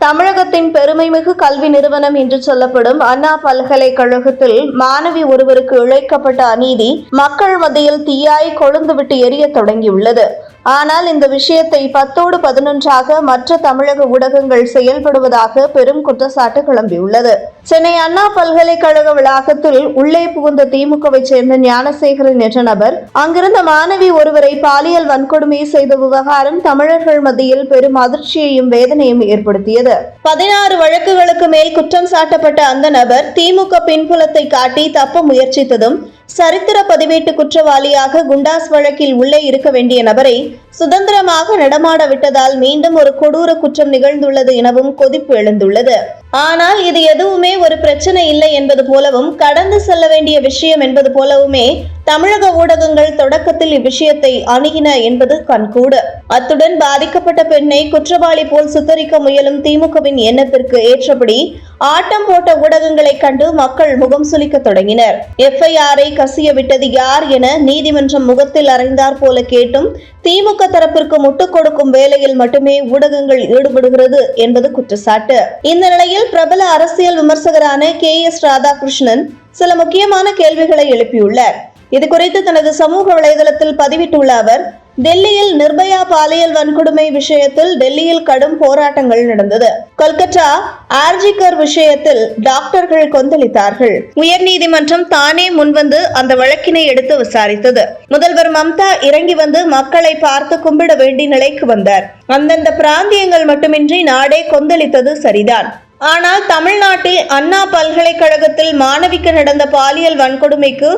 தமிழகத்தின் பெருமைமிகு கல்வி நிறுவனம் என்று சொல்லப்படும் அண்ணா பல்கலைக்கழகத்தில் மாணவி ஒருவருக்கு இழைக்கப்பட்ட அநீதி மக்கள் மத்தியில் தீயாய் கொழுந்துவிட்டு எரிய தொடங்கியுள்ளது. ஆனால் இந்த விஷயத்தை பத்தோடு பதினொன்றாக மற்ற தமிழக ஊடகங்கள் செயல்படுவதாக பெரும் குற்றச்சாட்டு கிளம்பியுள்ளது. சென்னை அண்ணா பல்கலைக்கழக வளாகத்தில் உள்ளே புகுந்த திமுகவை சேர்ந்த ஞானசேகரன் என்ற நபர் அங்கிருந்த மாணவி ஒருவரை பாலியல் வன்கொடுமை செய்த விவகாரம் தமிழர்கள் மத்தியில் பெரும் அதிர்ச்சியையும் வேதனையும் ஏற்படுத்தியது. பதினாறு வழக்குகளுக்கு மேல் குற்றம் சாட்டப்பட்ட அந்த நபர் திமுக பின்புலத்தை காட்டி தப்ப முயற்சித்ததும் சரித்திர பதிவேட்டு குற்றவாளியாக குண்டாஸ் வழக்கில் உள்ளே இருக்க வேண்டிய நபரை சுதந்திரமாக நடமாட விட்டதால் மீண்டும் ஒரு கொடூர குற்றம் நிகழ்ந்துள்ளது எனவும் கொதிப்பு எழுந்துள்ளது. ஆனால் இது எதுவுமே ஒரு பிரச்சனை இல்லை என்பது போலவும் கடந்து செல்ல வேண்டிய விஷயம் என்பது போலவுமே தமிழக ஊடகங்கள் தொடக்கத்தில் இவ்விஷயத்தை அணுகின என்பது கண்கூடு. அத்துடன் பாதிக்கப்பட்ட பெண்ணை குற்றவாளி போல் சுத்தரிக்க முயலும் திமுகவின் எண்ணத்திற்கு ஏற்றபடி ஆட்டம் போட்ட ஊடகங்களை கண்டு மக்கள் முகம் சுளிக்க தொடங்கினர். எஃப்ஐஆரை கசிய விட்டது யார் என நீதிமன்றம் முகத்தில் அறைந்தார் போல கேட்டும் திமுக தரப்பிற்கு முட்டுக் கொடுக்கும் வேலையில் மட்டுமே ஊடகங்கள் ஈடுபடுகிறது என்பது குற்றச்சாட்டு. இந்த நிலையில் பிரபல அரசியல் விமர்சகரான கே எஸ் ராதாகிருஷ்ணன் சில முக்கியமான கேள்விகளை எழுப்பியுள்ளார். இது குறித்து தனது சமூக வலைதளத்தில் பதிவிட்டுள்ள அவர் டெல்லியில் நிர்பயா பாலியல் வன்கொடுமை விஷயத்தில் டெல்லியில் கடும் போராட்டங்கள் நடந்தது. கொல்கத்தா ஆர்ஜிகர் விஷயத்தில் டாக்டர்கள் கொந்தளித்தார்கள். உயர்நீதிமன்றம் தானே முன்வந்து அந்த வழக்கினை எடுத்து விசாரித்தது. முதல்வர் மம்தா இறங்கி வந்து மக்களை பார்த்து கும்பிட வேண்டிய நிலைக்கு வந்தார். அந்தந்த பிராந்தியங்கள் மட்டுமின்றி நாடே கொந்தளித்தது சரிதான். ஆனால் தமிழ்நாட்டில் அண்ணா பல்கலைக்கழகத்தில் மாணவிக்கு நடந்த பாலியல் வன்கொடுமைக்கு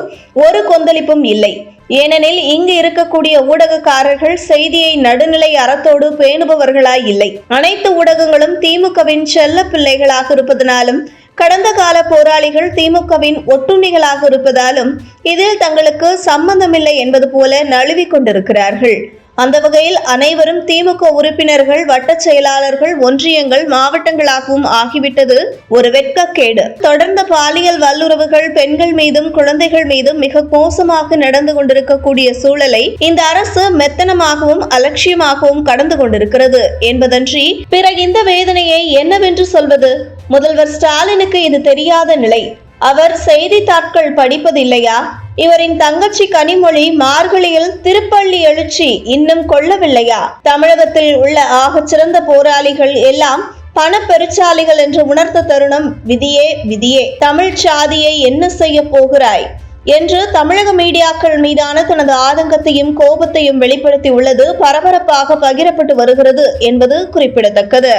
ஒரு கொந்தளிப்பும் இல்லை. ஏனெனில் இங்கு இருக்கக்கூடிய ஊடகக்காரர்கள் செய்தியை நடுநிலை அறத்தோடு பேணுபவர்களாய் இல்லை. அனைத்து ஊடகங்களும் திமுகவின் செல்ல பிள்ளைகளாக இருப்பதனாலும் கடந்த கால போராளிகள் திமுகவின் ஒட்டுண்ணிகளாக இருப்பதாலும் இதில் தங்களுக்கு சம்பந்தமில்லை என்பது போல நழுவிக் கொண்டிருக்கிறார்கள். அந்த வகையில் அனைவரும் திமுக உறுப்பினர்கள் வட்டச் செயலாளர்கள் ஒன்றியங்கள் மாவட்டங்களாகவும் ஆகிவிட்டது ஒரு வெட்கக்கேடு. தொடர்ந்த பாலியல் வல்லுறவுகள் பெண்கள் மீதும் குழந்தைகள் மீதும் மிக மோசமாக நடந்து கொண்டிருக்கக்கூடிய சூழலை இந்த அரசு மெத்தனமாகவும் அலட்சியமாகவும் கடந்து கொண்டிருக்கிறது என்பதன்றி பிற இந்த வேதனையை என்னவென்று சொல்வது? முதல்வர் ஸ்டாலினுக்கு இது தெரியாத நிலை. அவர் செய்தித்தாட்கள் படிப்பதில்லையா? இவரின் தங்கச்சி கனிமொழி மார்கழியில் திருப்பள்ளி எழுச்சி இன்னும் கொள்ளவில்லையா? தமிழகத்தில் உள்ள ஆகச் சிறந்த போராளிகள் எல்லாம் பணப்பெருச்சாலிகள் என்று உணர்த்த தருணம் விதியே விதியே. தமிழ் சாதியை என்ன செய்ய போகிறாய்? என்று தமிழக மீடியாக்கள் மீதான தனது ஆதங்கத்தையும் கோபத்தையும் வெளிப்படுத்தி உள்ளது பரபரப்பாக பகிரப்பட்டு வருகிறது என்பது குறிப்பிடத்தக்கது.